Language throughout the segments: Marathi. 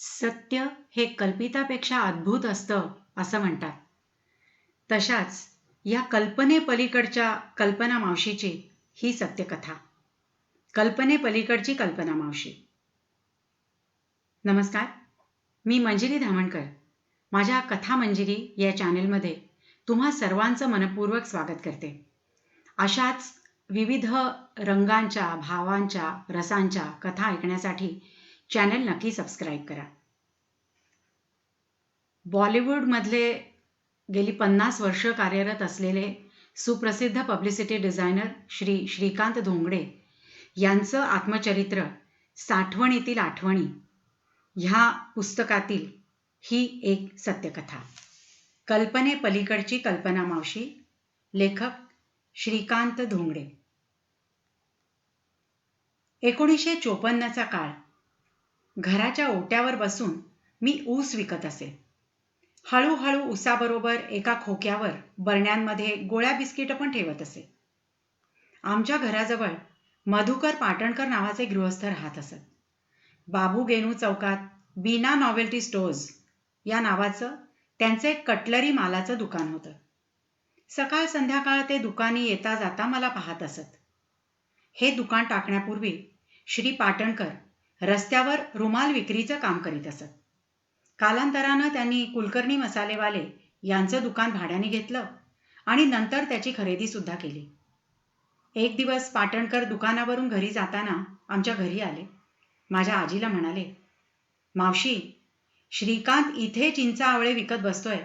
सत्य हे कल्पितापेक्षा अद्भुत असतं असं म्हणतात. तशाच या कल्पनेपलीकडच्या कल्पना मावशीची ही सत्यकथा. कल्पनेपलीकडची कल्पना मावशी. नमस्कार मी मंजिरी धामणकर. माझ्या कथा मंजिरी या चॅनेलमध्ये तुम्हा सर्वांचं मनपूर्वक स्वागत करते. अशाच विविध रंगांच्या भावांच्या रसांच्या कथा ऐकण्यासाठी चॅनल नक्की सबस्क्राईब करा. बॉलिवूडमधले गेली पन्नास वर्ष कार्यरत असलेले सुप्रसिद्ध पब्लिसिटी डिझायनर श्री श्रीकांत धोंगडे यांचं आत्मचरित्र साठवणीतील आठवणी ह्या पुस्तकातील ही एक सत्यकथा. कल्पनेपलीकडची कल्पना मावशी लेखक श्रीकांत धोंगडे. एकोणीसशे चोपन्नचा काळ घराच्या ओट्यावर बसून मी ऊस विकत असे. हळूहळू ऊसाबरोबर एका खोक्यावर बरण्यांमध्ये गोळ्या बिस्किटं पण ठेवत असे. आमच्या घराजवळ मधुकर पाटणकर नावाचे गृहस्थ राहत असत. बाबू गेनू चौकात बीना नॉवेल्टी स्टोर्स या नावाचं त्यांचे कटलरी मालाचं दुकान होतं. सकाळ संध्याकाळ ते दुकानी येता जाता मला पाहत असत. हे दुकान टाकण्यापूर्वी श्री पाटणकर रस्त्यावर रुमाल विक्रीचं काम करीत असत. कालांतरानं त्यांनी कुलकर्णी मसालेवाले यांचं दुकान भाड्याने घेतलं आणि नंतर त्याची खरेदी सुद्धा केली. एक दिवस पाटणकर दुकानावरून घरी जाताना आमच्या घरी आले. माझ्या आजीला म्हणाले मावशी श्रीकांत इथे चिंचा आवळे विकत बसतोय.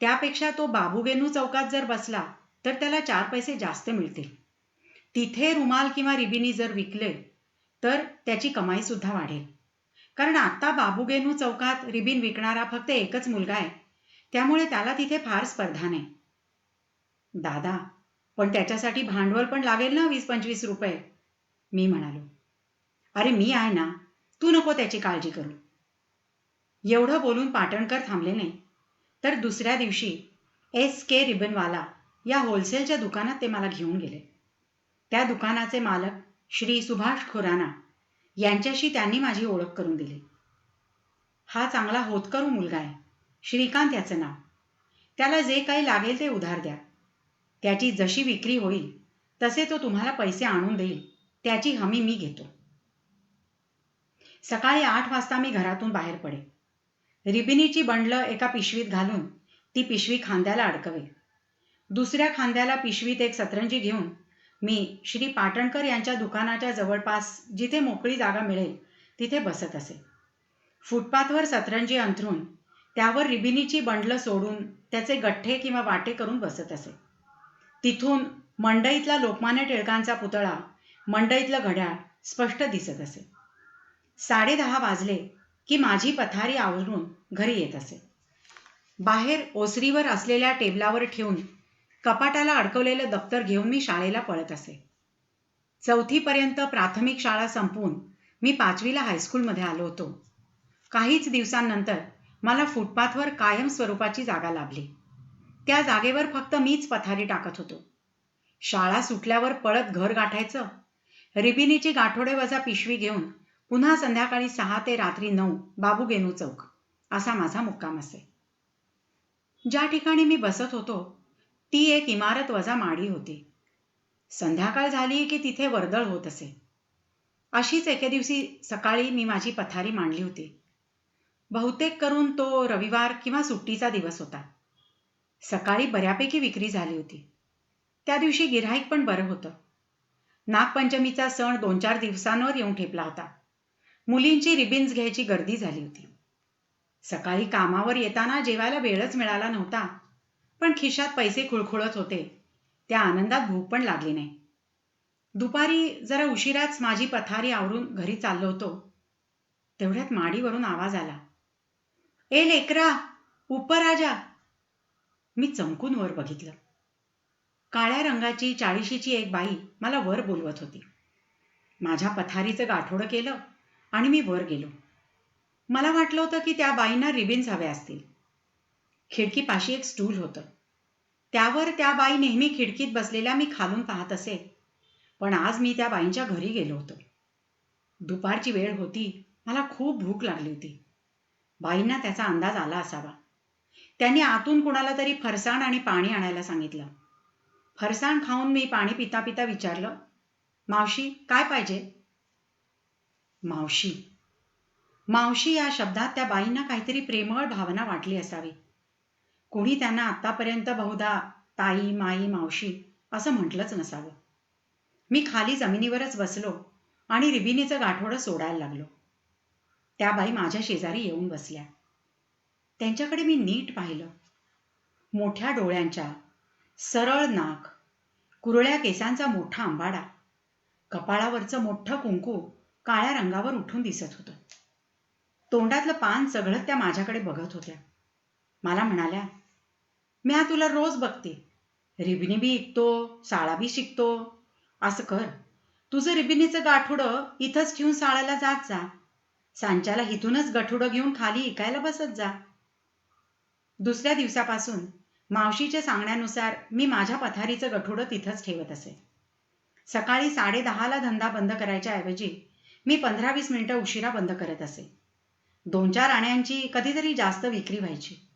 त्यापेक्षा तो बाबूगेनू चौकात जर बसला तर त्याला चार पैसे जास्त मिळतील. तिथे रुमाल किंवा रिबिनी जर विकले तर त्याची कमाई सुद्धा वाढेल. कारण आता बाबूगेनू चौकात रिबीन विकणारा फक्त एकच मुलगा आहे. त्यामुळे त्याला तिथे फार स्पर्धा नाही. दादा पण त्याच्यासाठी भांडवल पण लागेल ना वीस पंचवीस रुपये? मी म्हणालो. अरे मी आहे ना तू नको त्याची काळजी करू. एवढं बोलून पाटणकर थांबले नाही. तर दुसऱ्या दिवशी एस के रिबनवाला या होलसेलच्या दुकानात ते मला घेऊन गेले. त्या दुकानाचे मालक श्री सुभाष खुराना यांच्याशी त्यांनी माझी ओळख करून दिली. हा चांगला होतकरू मुलगा आहे. श्रीकांत याचं नाव. त्याला जे काही लागेल ते उधार द्या. त्याची जशी विक्री होईल तसे तो तुम्हाला पैसे आणून देईल. त्याची हमी मी घेतो. सकाळी आठ वाजता मी घरातून बाहेर पडे. रिबिनीची बंडलं एका पिशवीत घालून ती पिशवी खांद्याला अडकवे. दुसऱ्या खांद्याला पिशवीत एक सतरंजी घेऊन मी श्री पाटणकर यांच्या दुकानाच्या जवळपास जिथे मोकळी जागा मिळेल तिथे बसत असे. फुटपाथवर सतरंजी अंथरून त्यावर रिबिनीची बंडलं सोडून त्याचे गठ्ठे किंवा वाटे करून बसत असे. तिथून मंडईतला लोकमान्य टिळकांचा पुतळा मंडईतलं घड्याळ स्पष्ट दिसत असे. साडे दहा वाजले की माझी पथारी आवरून घरी येत असे. बाहेर ओसरीवर असलेल्या टेबलावर ठेवून कपाटाला अडकवलेलं दप्तर घेऊन मी शाळेला पळत असे. चौथीपर्यंत प्राथमिक शाळा संपवून मी पाचवीला हायस्कूलमध्ये आलो होतो. काहीच दिवसांनंतर मला फुटपाथवर कायम स्वरूपाची जागा लाभली. त्या जागेवर फक्त मीच पथारी टाकत होतो. शाळा सुटल्यावर पळत घर गाठायचं रिबिनीची गाठोडे वजा पिशवी घेऊन पुन्हा संध्याकाळी सहा ते रात्री नऊ बाबू गेनू चौक असा माझा मुक्काम असे. ज्या ठिकाणी मी बसत होतो ती एक इमारत वजा माडी होती. संध्याकाळ झाली की तिथे वर्दळ होत असे. अशीच एके दिवशी सकाळी मी माझी पथारी मांडली होती. बहुतेक करून तो रविवार किंवा सुट्टीचा दिवस होता. सकाळी बऱ्यापैकी विक्री झाली होती. त्या दिवशी गिऱ्हाईक पण बरं होतं. नागपंचमीचा सण दोन चार दिवसांवर येऊन ठेपला होता. मुलींची रिबिन्स घ्यायची गर्दी झाली होती. सकाळी कामावर येताना जेवायला वेळच मिळाला नव्हता. पण खिशात पैसे खुळखुळत होते. त्या आनंदात भूक पण लागली नाही. दुपारी जरा उशिराच माझी पथारी आवरून घरी चाललो होतो. तेवढ्यात माडीवरून आवाज आला. ए लेकरा उपराजा मी चमकून वर बघितलं. काळ्या रंगाची चाळीशीची एक बाई मला वर बोलवत होती. माझ्या पथारीचं गाठोडं केलं आणि मी वर गेलो. मला वाटलं होतं की त्या बाईंना रिबिन्स हवे असतील. खिडकीपाशी एक स्टूल होतं. त्यावर त्या बाई नेहमी खिडकीत बसलेल्या मी खालून पाहत असे. पण आज मी त्या बाईंच्या घरी गेलो होतो. दुपारची वेळ होती मला खूप भूक लागली होती. बाईंना त्याचा अंदाज आला असावा. त्यांनी आतून कुणाला तरी फरसाण आणि पाणी आणायला सांगितलं. फरसाण खाऊन मी पाणी पिता पिता विचारलं मावशी काय पाहिजे? मावशी. मावशी या शब्दात त्या बाईंना काहीतरी प्रेमळ भावना वाटली असावी. कुणी त्यांना आतापर्यंत बहुधा ताई माई मावशी असं म्हटलंच नसावं. मी खाली जमिनीवरच बसलो आणि रिबिनीचं गाठोडं सोडायला लागलो. त्या बाई माझ्या शेजारी येऊन बसल्या. त्यांच्याकडे मी नीट पाहिलं. मोठ्या डोळ्यांच्या सरळ नाक कुरळ्या केसांचा मोठा आंबाडा कपाळावरचं मोठं कुंकू काळ्या रंगावर उठून दिसत होतं. तोंडातलं पान सगळं त्या माझ्याकडे बघत होत्या. मला म्हणाल्या मी हा तुला रोज बघते. रिबिनी बी ऐकतो साळा बी शिकतो. असं कर. तुझं रिबिनीचं गाठुडं इथंच ठेवून साळाला जात जा. सांच्याला इथूनच गठुडं घेऊन खाली इकायला बसत जा. दुसऱ्या दिवसापासून मावशीच्या सांगण्यानुसार मी माझ्या पथारीचं गठुडं तिथंच ठेवत असे. सकाळी साडे दहाला धंदा बंद करायच्या ऐवजी मी पंधरा वीस मिनिटं उशिरा बंद करत असे. दोन चार आण्यांची कधीतरी जास्त विक्री व्हायची.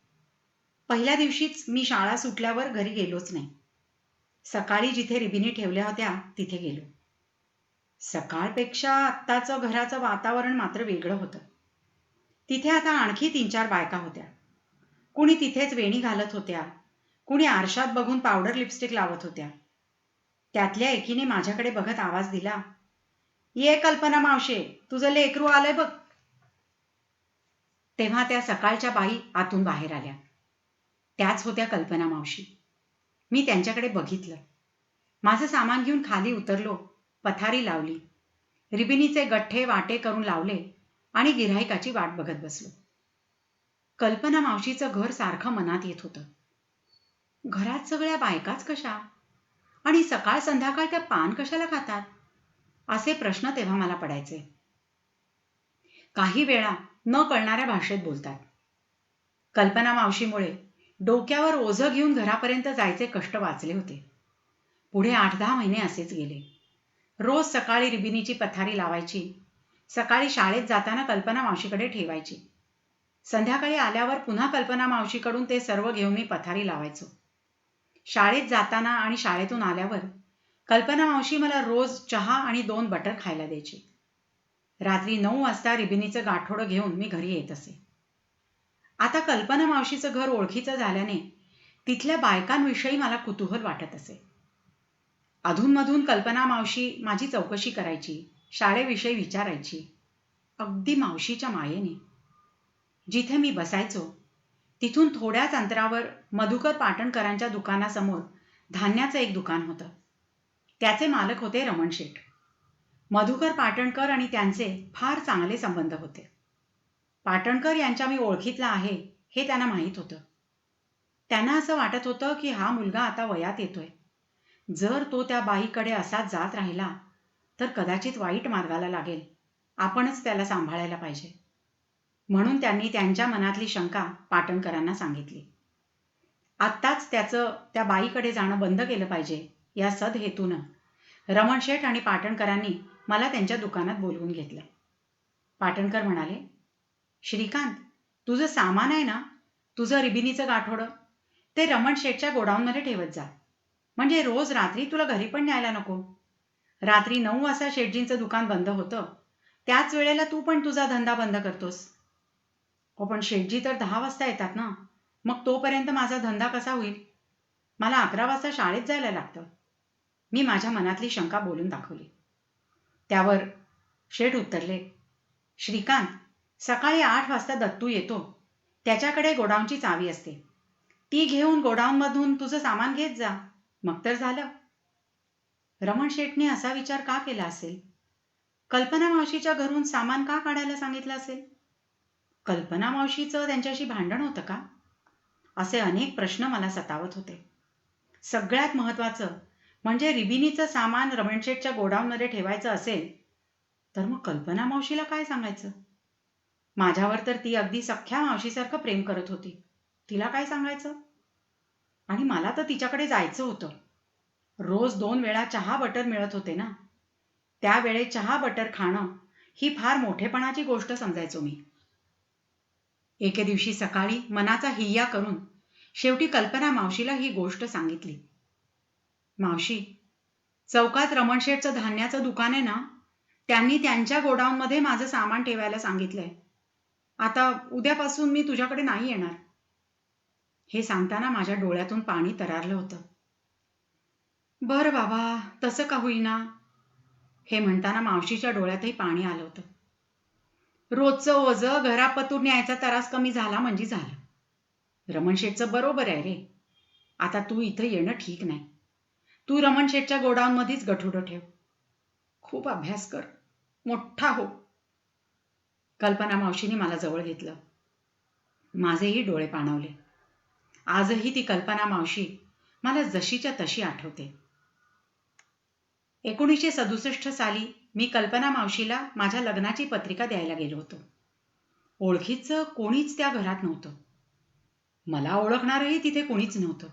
पहिल्या दिवशीच मी शाळा सुटल्यावर घरी गेलोच नाही. सकाळी जिथे रिबिनी ठेवल्या होत्या तिथे गेलो. सकाळपेक्षा आत्ताचं घराचं वातावरण मात्र वेगळं होतं. तिथे आता आणखी तीन चार बायका होत्या. कुणी तिथेच वेणी घालत होत्या. कुणी आरशात बघून पावडर लिपस्टिक लावत होत्या. त्यातल्या एकीने माझ्याकडे बघत आवाज दिला ये कल्पना मावशे तुझं लेकरू आलंय बघ. तेव्हा त्या सकाळच्या बाई आतून बाहेर आल्या. त्याच होत्या कल्पना मावशी. मी त्यांच्याकडे बघितलं. माझं सामान घेऊन खाली उतरलो पथारी लावली. रिबिनीचे गठ्ठे वाटे करून लावले आणि गिऱ्हाईकाची वाट बघत बसलो. कल्पना मावशीचं घर सारखं मनात येत होतं. घरात सगळ्या बायकाच कशा? आणि सकाळ संध्याकाळ त्या पान कशाला खातात? असे प्रश्न तेव्हा मला पडायचे. काही वेळा न कळणाऱ्या भाषेत बोलतात. कल्पना मावशीमुळे डोक्यावर ओझं घेऊन घरापर्यंत जायचे कष्ट वाचले होते. पुढे आठ दहा महिने असेच गेले. रोज सकाळी रिबिनीची पथारी लावायची. सकाळी शाळेत जाताना कल्पना मावशीकडे ठेवायची. संध्याकाळी आल्यावर पुन्हा कल्पना मावशीकडून ते सर्व घेऊन मी पथारी लावायचो. शाळेत जाताना आणि शाळेतून आल्यावर कल्पना मावशी मला रोज चहा आणि दोन बटर खायला द्यायची. रात्री नऊ वाजता रिबिनीचं गाठोडं घेऊन मी घरी येत असे. आता कल्पना मावशीचं घर ओळखीचं झाल्याने तिथल्या बायकांविषयी मला कुतूहल वाटत असे. अधूनमधून कल्पना मावशी माझी चौकशी करायची शाळेविषयी विचारायची अगदी मावशीच्या मायेने. जिथे मी बसायचो तिथून थोड्याच अंतरावर मधुकर पाटणकरांच्या दुकानासमोर धान्याचं एक दुकान होतं. त्याचे मालक होते रमण शेठ. मधुकर पाटणकर आणि त्यांचे फार चांगले संबंध होते. पाटणकर यांच्या मी ओळखीतला आहे हे त्यांना माहीत होतं. त्यांना असं वाटत होतं की हा मुलगा आता वयात येतोय. जर तो त्या बाईकडे असाच जात राहिला तर कदाचित वाईट मार्गाला लागेल. आपणच त्याला सांभाळायला पाहिजे. म्हणून त्यांनी त्यांच्या मनातली शंका पाटणकरांना सांगितली. आत्ताच त्याचं त्या बाईकडे जाणं बंद केलं पाहिजे या सदहेतूनं. रमण शेठ आणि पाटणकरांनी मला त्यांच्या दुकानात बोलवून घेतलं. पाटणकर म्हणाले श्रीकांत तुझं सामान आहे ना? तुझं रिबिनीचं गाठोडं? ते रमण शेठच्या गोडाऊनमध्ये ठेवत जा. म्हणजे रोज रात्री तुला घरी पण न्यायला नको. रात्री नऊ वाजता शेटजींचं दुकान बंद होतं. त्याच वेळेला तू पण तुझा धंदा बंद करतोस. हो पण शेटजी तर दहा वाजता येतात ना? मग तोपर्यंत माझा धंदा कसा होईल? मला अकरा वाजता शाळेत जायला लागतं. मी माझ्या मनातली शंका बोलून दाखवली. त्यावर शेठ उत्तरले श्रीकांत सकाळी आठ वाजता दत्तू येतो. त्याच्याकडे गोडाऊनची चावी असते. ती घेऊन गोडाऊनमधून तुझं सामान घेत जा. मग तर झालं. रमण शेटने असा विचार का केला असेल? कल्पना मावशीच्या घरून सामान का काढायला सांगितलं असेल? कल्पना मावशीचं त्यांच्याशी भांडण होतं का? असे अनेक प्रश्न मला सतावत होते. सगळ्यात महत्वाचं म्हणजे रिबिनीचं सामान रमणशेठच्या गोडाऊनमध्ये ठेवायचं असेल तर मग कल्पना मावशीला काय सांगायचं? माझ्यावर तर ती अगदी सख्या मावशीसारखं प्रेम करत होती. तिला काय सांगायचं? आणि मला तर तिच्याकडे जायचं होतं. रोज दोन वेळा चहा बटर मिळत होते ना? त्यावेळे चहा बटर खाणं ही फार मोठेपणाची गोष्ट समजायचो मी. एके दिवशी सकाळी मनाचा हिय्या करून शेवटी कल्पना मावशीला ही गोष्ट सांगितली. मावशी चौकात रमणशेठचं धान्याचं दुकान आहे ना? त्यांनी त्यांच्या गोडाऊनमध्ये माझं सामान ठेवायला सांगितलंय. आता उद्यापासून मी तुझ्याकडे नाही येणार. हे सांगताना माझ्या डोळ्यातून पाणी तरारलं होतं. बर बाबा तसं का होईना? हे म्हणताना मावशीच्या डोळ्यातही पाणी आलं होतं. रोजचं ओझं घरापतून न्यायचा तरास कमी झाला म्हणजे झालं. रमणशेठचं बरोबर आहे रे. आता तू इथं येणं ठीक नाही. तू रमणशेठच्या गोडाऊनमध्येच गठुडं ठेव. खूप अभ्यास कर. मोठा हो. कल्पना मावशीने मला जवळ घेतलं. माझेही डोळे पाणावले. आजही ती कल्पना मावशी मला जशीच्या तशी आठवते. एकोणीसशे सदुसष्ट साली मी कल्पना मावशीला माझ्या लग्नाची पत्रिका द्यायला गेलो होतो. ओळखीचं कोणीच त्या घरात नव्हतं. मला ओळखणारही तिथे कोणीच नव्हतं.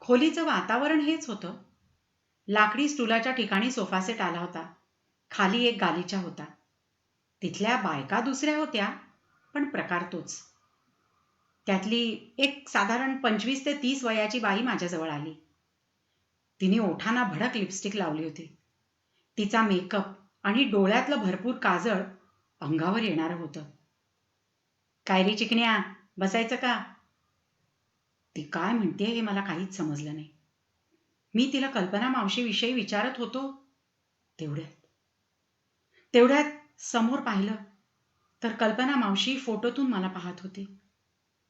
खोलीचं वातावरण हेच होतं. लाकडी स्टुलाच्या ठिकाणी सोफा सेट आला होता. खाली एक गालीचा होता. तिथल्या बायका दुसऱ्या होत्या पण प्रकार तोच. त्यातली एक साधारण पंचवीस ते तीस वयाची बाई माझ्याजवळ आली. तिने ओठांना भडक लिपस्टिक लावली होती. तिचा मेकअप आणि डोळ्यातलं भरपूर काजळ अंगावर येणारं होतं. काय रे चिकण्या बसायचं का? ती काय म्हणते हे मला काहीच समजलं नाही. मी तिला कल्पना मावशीविषयी विचारत होतो तेवढ्यात. तेवढ्यात समोर पाहिलं तर कल्पना मावशी फोटोतून मला पाहत होती.